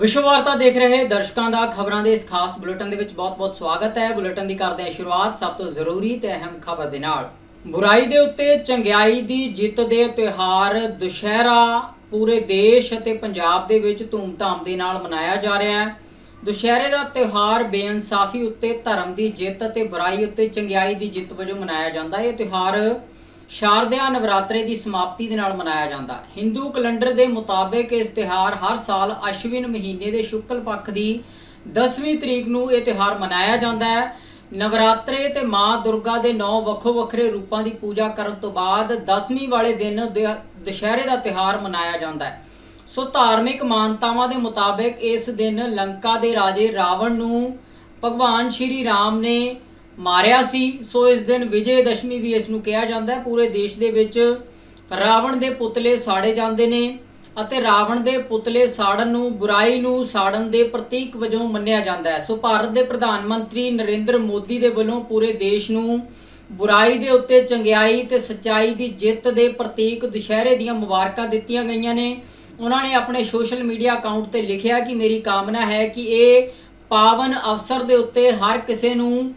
ਵਿਸ਼ਵ ਵਾਰਤਾ ਦੇਖ ਰਹੇ ਦਰਸ਼ਕਾਂ ਦਾ ਖਬਰਾਂ ਦੇ ਇਸ ਖਾਸ ਬੁਲੇਟਿਨ ਦੇ ਵਿੱਚ ਬਹੁਤ-ਬਹੁਤ ਸਵਾਗਤ ਹੈ। ਬੁਲੇਟਿਨ ਦੀ ਕਰਦੇ ਹਾਂ ਸ਼ੁਰੂਆਤ ਸਭ ਤੋਂ ਜ਼ਰੂਰੀ ਤੇ ਅਹਿਮ ਖਬਰ ਦੇ ਨਾਲ। ਬੁਰਾਈ ਦੇ ਉੱਤੇ ਚੰਗਿਆਈ ਦੀ ਜਿੱਤ ਦੇ ਤਿਉਹਾਰ ਦੁਸ਼ਹਿਰਾ ਪੂਰੇ ਦੇਸ਼ ਅਤੇ ਪੰਜਾਬ ਦੇ ਵਿੱਚ ਧੂਮਧਾਮ ਦੇ ਨਾਲ ਮਨਾਇਆ ਜਾ ਰਿਹਾ ਹੈ। ਦੁਸ਼ਹਿਰੇ ਦਾ ਤਿਉਹਾਰ ਬੇਇਨਸਾਫੀ ਉੱਤੇ, ਧਰਮ ਦੀ ਜਿੱਤ ਅਤੇ ਬੁਰਾਈ ਉੱਤੇ ਚੰਗਿਆਈ ਦੀ ਜਿੱਤ ਵਜੋਂ ਮਨਾਇਆ ਜਾਂਦਾ ਹੈ। ਇਹ ਤਿਉਹਾਰ ਸ਼ਾਰਦਿਆ ਨਵਰਾਤਰੇ ਦੀ ਸਮਾਪਤੀ ਦੇ ਨਾਲ ਮਨਾਇਆ ਜਾਂਦਾ। ਹਿੰਦੂ ਕੈਲੰਡਰ ਦੇ ਮੁਤਾਬਕ ਇਸ ਤਿਉਹਾਰ ਹਰ ਸਾਲ ਅਸ਼ਵਿਨ ਮਹੀਨੇ ਦੇ ਸ਼ੁਕਲ ਪੱਖ ਦੀ 10ਵੀਂ ਤਰੀਕ ਨੂੰ ਇਹ ਤਿਉਹਾਰ ਮਨਾਇਆ ਜਾਂਦਾ ਹੈ। ਨਵਰਾਤਰੇ ਤੇ ਮਾਂ ਦੁਰਗਾ ਦੇ ਨੌ ਵੱਖੋ ਵੱਖਰੇ ਰੂਪਾਂ ਦੀ ਪੂਜਾ ਕਰਨ ਤੋਂ ਬਾਅਦ 10ਵੀਂ ਵਾਲੇ ਦਿਨ ਦ- ਦੁਸ਼ਹਿਰੇ ਦਾ ਤਿਉਹਾਰ ਮਨਾਇਆ ਜਾਂਦਾ ਹੈ। ਸੋ ਧਾਰਮਿਕ ਮਾਨਤਾਵਾਂ ਦੇ ਮੁਤਾਬਕ ਇਸ ਦਿਨ ਲੰਕਾ ਦੇ ਰਾਜੇ ਰਾਵਣ ਨੂੰ ਭਗਵਾਨ ਸ਼੍ਰੀ ਰਾਮ ਨੇ ਮਾਰਿਆ ਸੀ, ਸੋ ਇਸ ਦਿਨ ਵਿਜੇ ਦਸ਼ਮੀ ਵੀ ਇਸ ਨੂੰ ਕਿਹਾ ਜਾਂਦਾ ਹੈ। ਪੂਰੇ ਦੇਸ਼ ਦੇ ਵਿੱਚ ਰਾਵਣ ਦੇ ਪੁਤਲੇ ਸਾੜੇ ਜਾਂਦੇ ਨੇ ਅਤੇ ਰਾਵਣ ਦੇ ਪੁਤਲੇ ਸਾੜਨ ਨੂੰ, ਬੁਰਾਈ ਨੂੰ ਸਾੜਨ ਦੇ ਪ੍ਰਤੀਕ ਵਜੋਂ ਮੰਨਿਆ ਜਾਂਦਾ ਹੈ। ਸੋ ਭਾਰਤ ਦੇ ਪ੍ਰਧਾਨ ਮੰਤਰੀ ਨਰਿੰਦਰ ਮੋਦੀ ਦੇ ਵੱਲੋਂ ਪੂਰੇ ਦੇਸ਼ ਨੂੰ ਬੁਰਾਈ ਦੇ ਉੱਤੇ ਚੰਗਿਆਈ ਤੇ ਸੱਚਾਈ ਦੀ ਜਿੱਤ ਦੇ ਪ੍ਰਤੀਕ ਦੁਸ਼ਹਿਰੇ ਦੀਆਂ ਮੁਬਾਰਕਾਂ ਦਿੱਤੀਆਂ ਗਈਆਂ ਨੇ। ਉਹਨਾਂ ਨੇ ਆਪਣੇ ਸੋਸ਼ਲ ਮੀਡੀਆ ਅਕਾਊਂਟ ਤੇ ਲਿਖਿਆ ਕਿ ਮੇਰੀ ਕਾਮਨਾ ਹੈ ਕਿ ਇਹ ਪਾਵਨ ਅਵਸਰ ਦੇ ਉੱਤੇ ਹਰ ਕਿਸੇ ਨੂੰ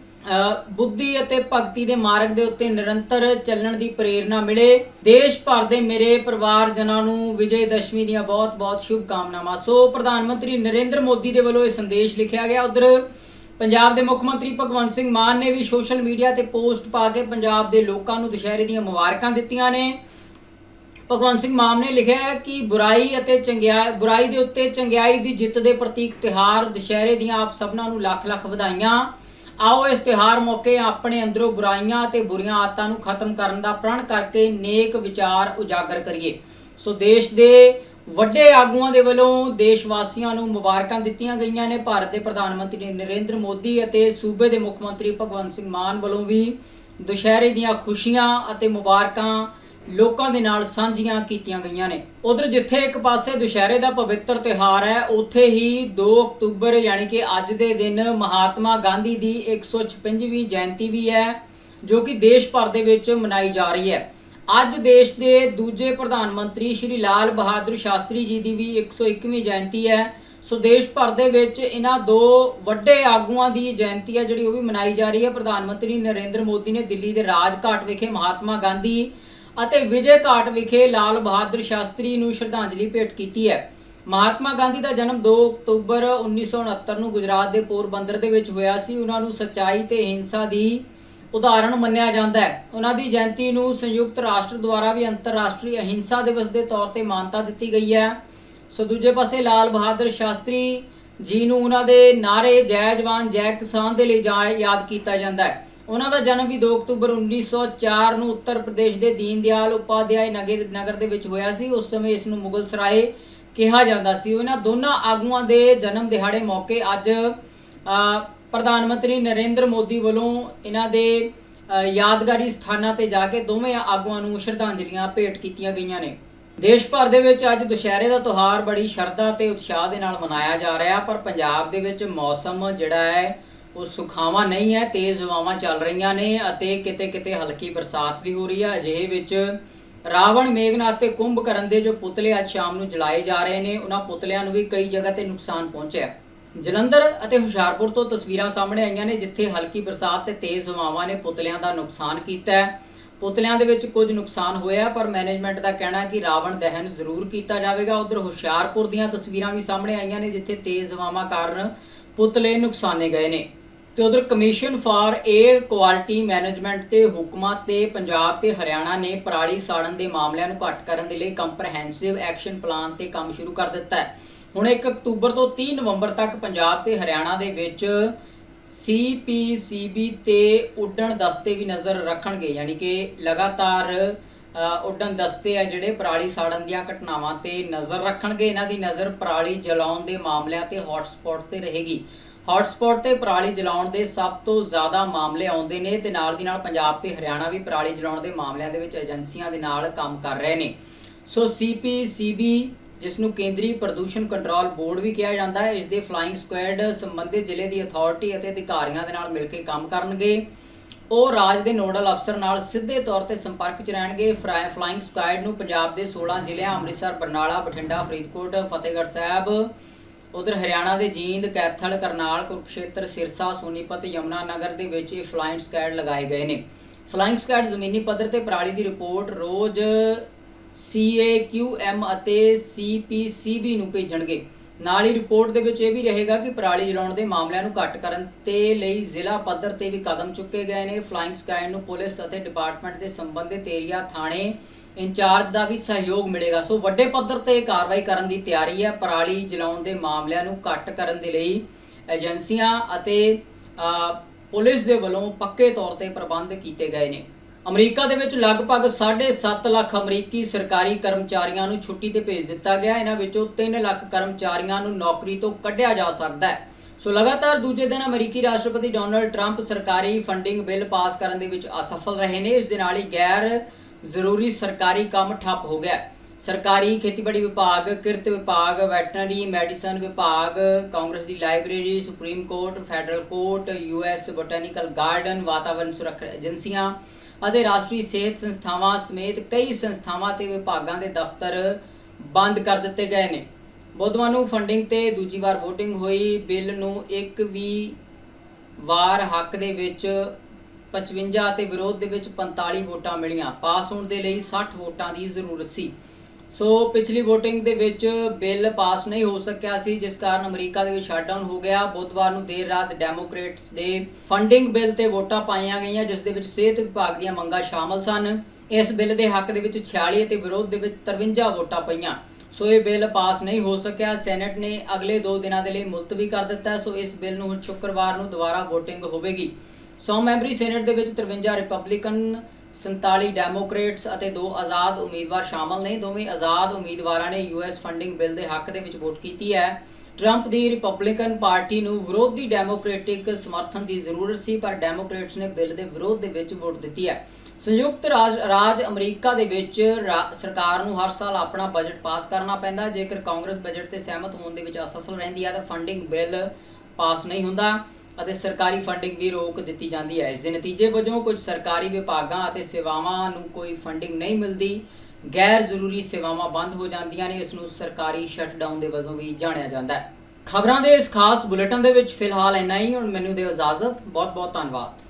ਬੁੱਧੀ ਅਤੇ ਭਗਤੀ ਦੇ ਮਾਰਗ ਦੇ ਉੱਤੇ ਨਿਰੰਤਰ ਚੱਲਣ ਦੀ ਪ੍ਰੇਰਣਾ ਮਿਲੇ। ਦੇਸ਼ ਭਰ ਦੇ ਮੇਰੇ ਪਰਿਵਾਰਜਨਾਂ ਨੂੰ ਵਿਜੇ ਦਸ਼ਮੀ ਦੀਆਂ ਬਹੁਤ-ਬਹੁਤ ਸ਼ੁਭ ਕਾਮਨਾਵਾਂ ਸੋ ਪ੍ਰਧਾਨ ਮੰਤਰੀ ਨਰਿੰਦਰ ਮੋਦੀ ਦੇ ਵੱਲੋਂ ਇਹ ਸੰਦੇਸ਼ ਲਿਖਿਆ ਗਿਆ। ਉਧਰ ਪੰਜਾਬ ਦੇ ਮੁੱਖ ਮੰਤਰੀ ਭਗਵੰਤ ਸਿੰਘ ਮਾਨ ਨੇ ਵੀ ਸੋਸ਼ਲ ਮੀਡੀਆ ਤੇ ਪੋਸਟ ਪਾ ਕੇ ਪੰਜਾਬ ਦੇ ਲੋਕਾਂ ਨੂੰ ਦੁਸ਼ਹਿਰੇ ਦੀਆਂ ਮੁਬਾਰਕਾਂ ਦਿੱਤੀਆਂ ਨੇ। ਭਗਵੰਤ ਸਿੰਘ ਮਾਨ ਨੇ ਲਿਖਿਆ ਕਿ ਬੁਰਾਈ ਅਤੇ ਚੰਗਿਆਈ ਬੁਰਾਈ ਦੇ ਉੱਤੇ ਚੰਗਿਆਈ ਦੀ ਜਿੱਤ ਦੇ ਪ੍ਰਤੀਕ ਤਿਹਾਰ ਦੁਸ਼ਹਿਰੇ ਦੀਆਂ ਆਪ ਸਭਨਾਂ ਨੂੰ ਲੱਖ ਲੱਖ ਵਧਾਈਆਂ। ਆਓ ਇਸ ਤਿਹਾਰ ਮੌਕੇ ਆਪਣੇ ਅੰਦਰੋਂ ਬੁਰਾਈਆਂ ਤੇ ਬੁਰੀਆਂ ਆਦਤਾਂ ਨੂੰ ਖਤਮ ਕਰਨ ਦਾ ਪ੍ਰਣ ਕਰਕੇ ਨੇਕ ਵਿਚਾਰ ਉਜਾਗਰ ਕਰੀਏ। ਸੋ ਦੇਸ਼ ਦੇ ਵੱਡੇ ਆਗੂਆਂ ਦੇ ਵੱਲੋਂ ਦੇਸ਼ ਵਾਸੀਆਂ ਨੂੰ ਮੁਬਾਰਕਾਂ ਦਿੱਤੀਆਂ ਗਈਆਂ ਨੇ। ਭਾਰਤ ਦੇ ਪ੍ਰਧਾਨ ਮੰਤਰੀ ਨਰਿੰਦਰ ਮੋਦੀ ਅਤੇ ਸੂਬੇ ਦੇ ਮੁੱਖ ਮੰਤਰੀ ਭਗਵੰਤ ਸਿੰਘ ਮਾਨ ਵੱਲੋਂ ਵੀ ਦੁਸ਼ਹਿਰੇ ਦੀਆਂ ਖੁਸ਼ੀਆਂ ਅਤੇ ਮੁਬਾਰਕਾਂ ਲੋਕਾਂ ਦੇ ਨਾਲ ਸਾਂਝੀਆਂ ਕੀਤੀਆਂ ਗਈਆਂ ਨੇ। ਉਧਰ ਜਿੱਥੇ ਇੱਕ ਪਾਸੇ ਦੁਸ਼ਹਿਰੇ ਦਾ ਪਵਿੱਤਰ ਤਿਉਹਾਰ ਹੈ, ਉੱਥੇ ਹੀ 2 ਅਕਤੂਬਰ ਯਾਨੀ ਕਿ ਅੱਜ ਦੇ ਦਿਨ ਮਹਾਤਮਾ ਗਾਂਧੀ ਦੀ 156ਵੀਂ ਜਯੰਤੀ ਵੀ ਹੈ, ਜੋ ਕਿ ਦੇਸ਼ ਭਰ ਦੇ ਵਿੱਚ ਮਨਾਈ ਜਾ ਰਹੀ ਹੈ। ਅੱਜ ਦੇਸ਼ ਦੇ ਦੂਜੇ ਪ੍ਰਧਾਨ ਮੰਤਰੀ ਸ਼੍ਰੀ ਲਾਲ ਬਹਾਦਰ ਸ਼ਾਸਤਰੀ ਜੀ ਦੀ ਵੀ 101ਵੀਂ ਜਯੰਤੀ ਹੈ। ਸੋ ਦੇਸ਼ ਭਰ ਦੇ ਵਿੱਚ ਇਹਨਾਂ ਦੋ ਵੱਡੇ ਆਗੂਆਂ ਦੀ ਜਯੰਤੀ ਹੈ, ਜਿਹੜੀ ਉਹ ਵੀ ਮਨਾਈ ਜਾ ਰਹੀ ਹੈ। ਪ੍ਰਧਾਨ ਮੰਤਰੀ ਨਰਿੰਦਰ ਮੋਦੀ ਨੇ ਦਿੱਲੀ ਦੇ ਰਾਜਘਾਟ ਵਿਖੇ ਮਹਾਤਮਾ ਗਾਂਧੀ ਅਤੇ ਵਿਜੇ ਘਾਟ ਵਿਖੇ ਲਾਲ ਬਹਾਦਰ ਸ਼ਾਸਤਰੀ ਨੂੰ ਸ਼ਰਧਾਂਜਲੀ ਭੇਟ ਕੀਤੀ ਹੈ। ਮਹਾਤਮਾ ਗਾਂਧੀ ਦਾ ਜਨਮ 2 ਅਕਤੂਬਰ 1969 ਨੂੰ ਗੁਜਰਾਤ ਦੇ ਪੋਰਬੰਦਰ ਦੇ ਵਿੱਚ ਹੋਇਆ ਸੀ। ਉਹਨਾਂ ਨੂੰ ਸੱਚਾਈ ਤੇ ਹਿੰਸਾ ਦੀ ਉਦਾਹਰਣ ਮੰਨਿਆ ਜਾਂਦਾ ਹੈ। ਉਹਨਾਂ ਦੀ ਜਯੰਤੀ ਨੂੰ ਸੰਯੁਕਤ ਰਾਸ਼ਟਰ ਦੁਆਰਾ ਵੀ ਅੰਤਰਰਾਸ਼ਟਰੀ ਅਹਿੰਸਾ ਦਿਵਸ ਦੇ ਤੌਰ ਤੇ ਮਾਨਤਾ ਦਿੱਤੀ ਗਈ ਹੈ। ਸੋ ਦੂਜੇ ਪਾਸੇ ਲਾਲ ਬਹਾਦਰ ਸ਼ਾਸਤਰੀ ਜੀ ਨੂੰ ਉਹਨਾਂ ਦੇ ਨਾਰੇ ਜੈ ਜਵਾਨ, ਜੈ ਕਿਸਾਨ ਦੇ ਲਈ ਜਾ- ਯਾਦ ਕੀਤਾ ਜਾਂਦਾ ਹੈ। ਉਹਨਾਂ ਦਾ ਜਨਮ ਵੀ 2 ਅਕਤੂਬਰ 1904 ਨੂੰ ਉੱਤਰ ਪ੍ਰਦੇਸ਼ ਦੇ ਦੀਨਦਿਆਲ ਉਪਾਧਿਆਏ ਨਗਰ ਨਗਰ ਦੇ ਵਿੱਚ ਹੋਇਆ ਸੀ। ਉਸ ਸਮੇਂ ਇਸ ਨੂੰ ਮੁਗਲ ਸਰਾਏ ਕਿਹਾ ਜਾਂਦਾ ਸੀ। ਉਹਨਾਂ ਦੋਨਾਂ ਆਗੂਆਂ ਦੇ ਜਨਮ ਦਿਹਾੜੇ ਮੌਕੇ ਅੱਜ ਪ੍ਰਧਾਨ ਮੰਤਰੀ ਨਰਿੰਦਰ ਮੋਦੀ ਵੱਲੋਂ ਇਹਨਾਂ ਦੇ ਯਾਦਗਾਰੀ ਸਥਾਨਾਂ ਤੇ ਜਾ ਕੇ ਦੋਵੇਂ ਆਗੂਆਂ ਨੂੰ ਸ਼ਰਧਾਂਜਲੀਆਂ ਭੇਟ ਕੀਤੀਆਂ ਗਈਆਂ ਨੇ। ਦੇਸ਼ ਭਰ ਦੇ ਵਿੱਚ ਅੱਜ ਦੁਸ਼ਹਿਰੇ ਦਾ ਤਿਉਹਾਰ ਬੜੀ ਸ਼ਰਧਾ ਤੇ ਉਤਸ਼ਾਹ ਦੇ ਨਾਲ ਮਨਾਇਆ ਜਾ ਰਿਹਾ, ਪਰ ਪੰਜਾਬ ਦੇ ਵਿੱਚ ਮੌਸਮ ਜਿਹੜਾ ਹੈ ਉਹ ਸੁਖਾਵਾਂ ਨਹੀਂ ਹੈ, ਤੇਜ਼ ਹਵਾਵਾਂ ਚੱਲ ਰਹੀਆਂ ਨੇ ਅਤੇ ਕਿਤੇ-ਕਿਤੇ ਹਲਕੀ ਬਰਸਾਤ ਵੀ ਹੋ ਰਹੀ ਹੈ। ਅਜਿਹੇ ਵਿੱਚ ਰਾਵਣ ਮੇਘਨਾਥ ਤੇ ਕੁੰਭਕਰਨ ਦੇ ਜੋ ਪੁਤਲੇ ਅੱਜ ਸ਼ਾਮ ਨੂੰ ਜਲਾਏ ਜਾ ਰਹੇ ਨੇ, ਉਹਨਾਂ ਪੁਤਲਿਆਂ ਨੂੰ ਵੀ ਕਈ ਜਗ੍ਹਾ ਤੇ ਨੁਕਸਾਨ ਪਹੁੰਚਿਆ ਜਲੰਧਰ ਅਤੇ ਹੁਸ਼ਿਆਰਪੁਰ ਤੋਂ ਤਸਵੀਰਾਂ ਸਾਹਮਣੇ ਆਈਆਂ ਨੇ, ਜਿੱਥੇ ਹਲਕੀ ਬਰਸਾਤ ਤੇ ਤੇਜ਼ ਹਵਾਵਾਂ ਨੇ ਪੁਤਲਿਆਂ ਦਾ ਨੁਕਸਾਨ ਕੀਤਾ ਹੈ। ਪੁਤਲਿਆਂ ਦੇ ਵਿੱਚ ਕੁਝ ਨੁਕਸਾਨ ਹੋਇਆ ਪਰ ਮੈਨੇਜਮੈਂਟ ਦਾ ਕਹਿਣਾ ਹੈ ਕਿ ਰਾਵਣ ਦਹਨ ਜ਼ਰੂਰ ਕੀਤਾ ਜਾਵੇਗਾ। ਉਧਰ ਹੁਸ਼ਿਆਰਪੁਰ ਦੀਆਂ ਤਸਵੀਰਾਂ ਵੀ ਸਾਹਮਣੇ ਆਈਆਂ ਨੇ, ਜਿੱਥੇ ਤੇਜ਼ ਹਵਾਵਾਂ ਕਾਰਨ ਪੁਤਲੇ ਨੁਕਸਾਨੇ ਗਏ ਨੇ। ਤੇ ਉਧਰ commission for air quality management ਤੇ ਹੁਕਮਾਂ ਤੇ ਪੰਜਾਬ ਤੇ ਹਰਿਆਣਾ ਨੇ ਪਰਾਲੀ ਸਾੜਨ ਦੇ ਮਾਮਲਿਆਂ ਨੂੰ ਘੱਟ ਕਰਨ ਦੇ ਲਈ ਕੰਪਰੈਹੈਂਸਿਵ ਐਕਸ਼ਨ ਪਲਾਨ ਤੇ ਕੰਮ ਸ਼ੁਰੂ ਕਰ ਦਿੱਤਾ ਹੈ। ਹੁਣ 1 ਅਕਤੂਬਰ ਤੋਂ 30 ਨਵੰਬਰ ਤੱਕ ਪੰਜਾਬ ਤੇ ਹਰਿਆਣਾ ਦੇ ਵਿੱਚ ਸੀਪੀਸੀਬੀ ਤੇ ਉੱਡਣ ਦਸਤੇ ਵੀ ਨਜ਼ਰ ਰੱਖਣਗੇ, ਯਾਨੀ ਕਿ ਲਗਾਤਾਰ ਉੱਡਣ ਦਸਤੇ ਆ ਜਿਹੜੇ ਪਰਾਲੀ ਸਾੜਨ ਦੀਆਂ ਘਟਨਾਵਾਂ ਤੇ ਨਜ਼ਰ ਰੱਖਣਗੇ। ਇਹਨਾਂ ਦੀ ਨਜ਼ਰ ਪਰਾਲੀ ਜਲਾਉਣ ਦੇ ਮਾਮਲਿਆਂ ਤੇ ਹੌਟਸਪੌਟ ਤੇ ਰਹੇਗੀ। ਹੌਟਸਪੌਟ ਤੇ ਪਰਾਲੀ ਜਲਾਉਣ ਦੇ ਸਭ ਤੋਂ ਜ਼ਿਆਦਾ ਮਾਮਲੇ ਆਉਂਦੇ ਨੇ ਤੇ ਨਾਲ ਦੀ ਨਾਲ ਪੰਜਾਬ ਤੇ ਹਰਿਆਣਾ ਵੀ ਪਰਾਲੀ ਜਲਾਉਣ ਦੇ ਮਾਮਲਿਆਂ ਦੇ ਵਿੱਚ ਏਜੰਸੀਆਂ ਦੇ ਨਾਲ ਕੰਮ ਕਰ ਰਹੇ ਨੇ। ਸੋ ਸੀਪੀਸੀਬੀ ਜਿਸ ਨੂੰ ਕੇਂਦਰੀ ਪ੍ਰਦੂਸ਼ਣ ਕੰਟਰੋਲ ਬੋਰਡ ਵੀ ਕਿਹਾ ਜਾਂਦਾ ਹੈ ਇਸ ਦੇ ਫਲਾਈਂਗ ਸਕੁਐਡ ਸੰਬੰਧਿਤ ਜ਼ਿਲ੍ਹੇ ਦੀ ਅਥਾਰਟੀ ਅਤੇ ਅਧਿਕਾਰੀਆਂ ਦੇ ਨਾਲ ਮਿਲ ਕੇ ਕੰਮ ਕਰਨਗੇ। ਉਹ ਰਾਜ ਦੇ ਨੋਡਲ ਅਫਸਰ ਨਾਲ ਸਿੱਧੇ ਤੌਰ ਤੇ ਸੰਪਰਕ 'ਚ ਰਹਿਣਗੇ। ਫਰਾ- ਫਲਾਈਂਗ ਸਕੁਐਡ ਨੂੰ ਪੰਜਾਬ ਦੇ 16 ਜ਼ਿਲ੍ਹਿਆਂ, ਅੰਮ੍ਰਿਤਸਰ, ਬਰਨਾਲਾ, ਬਠਿੰਡਾ, ਫਰੀਦਕੋਟ, ਫਤਿਹਗੜ੍ਹ ਸਾਹਿਬ ਉਧਰ ਹਰਿਆਣਾ ਦੇ ਜੀਂਦ, ਕੈਥਲ, ਕਰਨਾਲ, ਕੁਰਕਸ਼ੇਤਰ, ਸਿਰਸਾ, ਸੋਨੀਪਤ, ਯਮੁਨਾ ਨਗਰ ਦੇ ਵਿੱਚ ਇਹ ਫਲਾਈਂਗ ਸਕੈਡ ਲਗਾਏ ਗਏ ਨੇ। ਫਲਾਈਂਗ ਸਕੈਡ ਜ਼ਮੀਨੀ ਪੱਧਰ ਤੇ ਪਰਾਲੀ ਦੀ ਰਿਪੋਰਟ ਰੋਜ਼ CAQM ਅਤੇ CPCB ਨੂੰ ਭੇਜਣਗੇ। ਨਾਲ ਹੀ ਰਿਪੋਰਟ ਦੇ ਵਿੱਚ ਇਹ ਵੀ ਰਹੇਗਾ ਕਿ ਪਰਾਲੀ ਜਲਾਉਣ ਦੇ ਮਾਮਲਿਆਂ ਨੂੰ ਘੱਟ ਕਰਨ ਤੇ ਲਈ ਜ਼ਿਲ੍ਹਾ ਪੱਧਰ ਤੇ ਵੀ ਕਦਮ ਚੁੱਕੇ ਗਏ ਨੇ। ਫਲਾਈਂਗ ਸਕੈਡ ਨੂੰ ਪੁਲਿਸ ਅਤੇ ਡਿਪਾਰਟਮੈਂਟ ਦੇ ਸੰਬੰਧਿਤ ਏਰੀਆ, ਥਾਣੇ ਇੰਚਾਰਜ ਦਾ ਵੀ ਸਹਿਯੋਗ ਮਿਲੇਗਾ। ਸੋ ਵੱਡੇ ਪੱਧਰ ਤੇ ਕਾਰਵਾਈ ਕਰਨ ਦੀ ਤਿਆਰੀ ਹੈ। ਪਰਾਲੀ ਜਲਾਉਣ ਦੇ ਮਾਮਲਿਆਂ ਨੂੰ ਘੱਟ ਕਰਨ ਦੇ ਲਈ ਏਜੰਸੀਆਂ ਅਤੇ ਪੁਲਿਸ ਦੇ ਵੱਲੋਂ ਪੱਕੇ ਤੌਰ ਤੇ ਪ੍ਰਬੰਧ ਕੀਤੇ ਗਏ ਨੇ। ਅਮਰੀਕਾ ਦੇ ਵਿੱਚ ਲਗਭਗ 7.5 ਲੱਖ ਅਮਰੀਕੀ ਸਰਕਾਰੀ ਕਰਮਚਾਰੀਆਂ ਨੂੰ ਛੁੱਟੀ ਤੇ ਭੇਜ ਦਿੱਤਾ ਗਿਆ। ਇਹਨਾਂ ਵਿੱਚੋਂ 3 ਲੱਖ ਕਰਮਚਾਰੀਆਂ ਨੂੰ ਨੌਕਰੀ ਤੋਂ ਕੱਢਿਆ ਜਾ ਸਕਦਾ ਹੈ। ਸੋ ਲਗਾਤਾਰ ਦੂਜੇ ਦਿਨ ਅਮਰੀਕੀ ਰਾਸ਼ਟਰਪਤੀ ਡੋਨਲਡ ਟਰੰਪ ਸਰਕਾਰੀ ਫੰਡਿੰਗ ਬਿੱਲ ਪਾਸ ਕਰਨ ਦੇ ਵਿੱਚ ਅਸਫਲ ਰਹੇ ਨੇ। ਇਸ ਦੇ ਨਾਲ ਹੀ ਗੈਰ ਜ਼ਰੂਰੀ ਸਰਕਾਰੀ ਕੰਮ ਠੱਪ ਹੋ ਗਿਆ ਸਰਕਾਰੀ ਖੇਤੀਬਾੜੀ ਵਿਭਾਗ, ਕਿਰਤ ਵਿਭਾਗ, ਵੈਟਰਨਰੀ ਮੈਡੀਸਨ ਵਿਭਾਗ, ਕਾਂਗਰਸ ਦੀ library, Supreme Court, federal court US botanical garden ਵਾਤਾਵਰਣ ਸੁਰੱਖਿਆ ਏਜੰਸੀਆਂ ਅਤੇ ਰਾਸ਼ਟਰੀ ਸਿਹਤ ਸੰਸਥਾਵਾਂ ਸਮੇਤ ਕਈ ਸੰਸਥਾਵਾਂ ਤੇ ਵਿਭਾਗਾਂ ਦੇ ਦਫ਼ਤਰ ਬੰਦ ਕਰ ਦਿੱਤੇ ਗਏ ਨੇ। ਬੁੱਧਵਾਰ ਨੂੰ ਫੰਡਿੰਗ ਤੇ ਦੂਜੀ ਵਾਰ VOTING ਹੋਈ। ਬਿੱਲ ਨੂੰ ਇੱਕ ਵੀ ਵਾਰ ਹੱਕ ਦੇ ਵਿੱਚ 55 ਅਤੇ ਵਿਰੋਧ ਦੇ ਵਿੱਚ 45 ਵੋਟਾਂ ਮਿਲੀਆਂ। ਪਾਸ ਹੋਣ ਦੇ ਲਈ 60 ਵੋਟਾਂ ਦੀ ਜ਼ਰੂਰਤ ਸੀ। ਸੋ ਪਿਛਲੀ VOTING ਦੇ ਵਿੱਚ ਬਿੱਲ ਪਾਸ ਨਹੀਂ ਹੋ ਸਕਿਆ ਸੀ, ਜਿਸ ਕਾਰਨ ਅਮਰੀਕਾ ਦੇ ਵਿੱਚ ਸ਼ਟਡਾਊਨ ਹੋ ਗਿਆ। ਬੁੱਧਵਾਰ ਨੂੰ ਦੇਰ ਰਾਤ ਡੈਮੋਕ੍ਰੇਟਸ ਦੇ ਫੰਡਿੰਗ ਬਿੱਲ ਤੇ ਵੋਟਾਂ ਪਾਈਆਂ ਗਈਆਂ, ਜਿਸ ਦੇ ਵਿੱਚ ਸਿਹਤ ਵਿਭਾਗ ਦੀਆਂ ਮੰਗਾਂ ਸ਼ਾਮਲ ਸਨ। ਇਸ ਬਿੱਲ ਦੇ ਹੱਕ ਦੇ ਵਿੱਚ 46 ਅਤੇ ਵਿਰੋਧ ਦੇ ਵਿੱਚ 53 ਵੋਟਾਂ ਪਈਆਂ। ਸੋ ਇਹ ਬਿੱਲ ਪਾਸ ਨਹੀਂ ਹੋ ਸਕਿਆ। ਸੈਨੇਟ ਨੇ ਅਗਲੇ 2 ਦਿਨਾਂ ਦੇ ਲਈ ਮੁਲਤਵੀ ਕਰ ਦਿੱਤਾ। ਸੋ ਇਸ ਬਿੱਲ ਨੂੰ ਹੁਣ ਸ਼ੁੱਕਰਵਾਰ ਨੂੰ ਦੁਬਾਰਾ VOTING ਹੋਵੇਗੀ। 100 ਮੈਂਬਰੀ ਸੈਨੇਟ ਦੇ ਵਿੱਚ 53 ਰਿਪਬਲਿਕਨ 47 ਡੈਮੋਕ੍ਰੇਟਸ ਅਤੇ ਦੋ ਆਜ਼ਾਦ ਉਮੀਦਵਾਰ ਸ਼ਾਮਲ ਨੇ। ਦੋਵੇਂ ਆਜ਼ਾਦ ਉਮੀਦਵਾਰਾਂ ਨੇ ਯੂਐਸ ਫੰਡਿੰਗ ਬਿੱਲ ਦੇ ਹੱਕ ਦੇ ਵਿੱਚ ਵੋਟ ਕੀਤੀ ਹੈ। ਟਰੰਪ ਦੀ ਰਿਪਬਲਿਕਨ ਪਾਰਟੀ ਨੂੰ ਵਿਰੋਧੀ ਡੈਮੋਕ੍ਰੈਟਿਕ ਸਮਰਥਨ ਦੀ ਜ਼ਰੂਰਤ ਸੀ, ਪਰ ਡੈਮੋਕ੍ਰੇਟਸ ਨੇ ਬਿੱਲ ਦੇ ਵਿਰੋਧ ਦੇ ਵਿੱਚ ਵੋਟ ਦਿੱਤੀ ਹੈ। ਸੰਯੁਕਤ ਰਾਜ ਰਾਜ ਅਮਰੀਕਾ ਦੇ ਵਿੱਚ ਰਾ- ਸਰਕਾਰ ਨੂੰ ਹਰ ਸਾਲ ਆਪਣਾ ਬਜਟ ਪਾਸ ਕਰਨਾ ਪੈਂਦਾ। ਜੇਕਰ ਕਾਂਗਰਸ ਬਜਟ ਤੇ ਸਹਿਮਤ ਹੋਣ ਦੇ ਵਿੱਚ ਅਸਫਲ ਰਹਿੰਦੀ ਹੈ, ਤਾਂ ਫੰਡਿੰਗ ਬਿੱਲ ਪਾਸ ਨਹੀਂ ਹੁੰਦਾ। ਅਤੇ ਸਰਕਾਰੀ ਫੰਡਿੰਗ ਵੀ ਰੋਕ ਦਿੱਤੀ ਜਾਂਦੀ ਹੈ। ਇਸ ਦੇ ਨਤੀਜੇ ਵਜੋਂ ਕੁਝ ਸਰਕਾਰੀ ਵਿਭਾਗਾਂ ਅਤੇ ਸੇਵਾਵਾਂ ਨੂੰ ਕੋਈ ਫੰਡਿੰਗ ਨਹੀਂ ਮਿਲਦੀ। ਗੈਰ ਜ਼ਰੂਰੀ ਸੇਵਾਵਾਂ ਬੰਦ ਹੋ ਜਾਂਦੀਆਂ ਨੇ। ਇਸ ਨੂੰ ਸਰਕਾਰੀ ਸ਼ਟਡਾਊਨ ਦੇ ਵਜੋਂ ਵੀ ਜਾਣਿਆ ਜਾਂਦਾ ਹੈ। ਖਬਰਾਂ ਦੇ ਇਸ ਖਾਸ ਬੁਲੇਟਿਨ ਦੇ ਵਿੱਚ ਫਿਲਹਾਲ ਇੰਨਾ ਹੀ। ਹੁਣ ਮੈਨੂੰ ਦਿਓ ਇਜਾਜ਼ਤ। ਬਹੁਤ ਬਹੁਤ ਧੰਨਵਾਦ।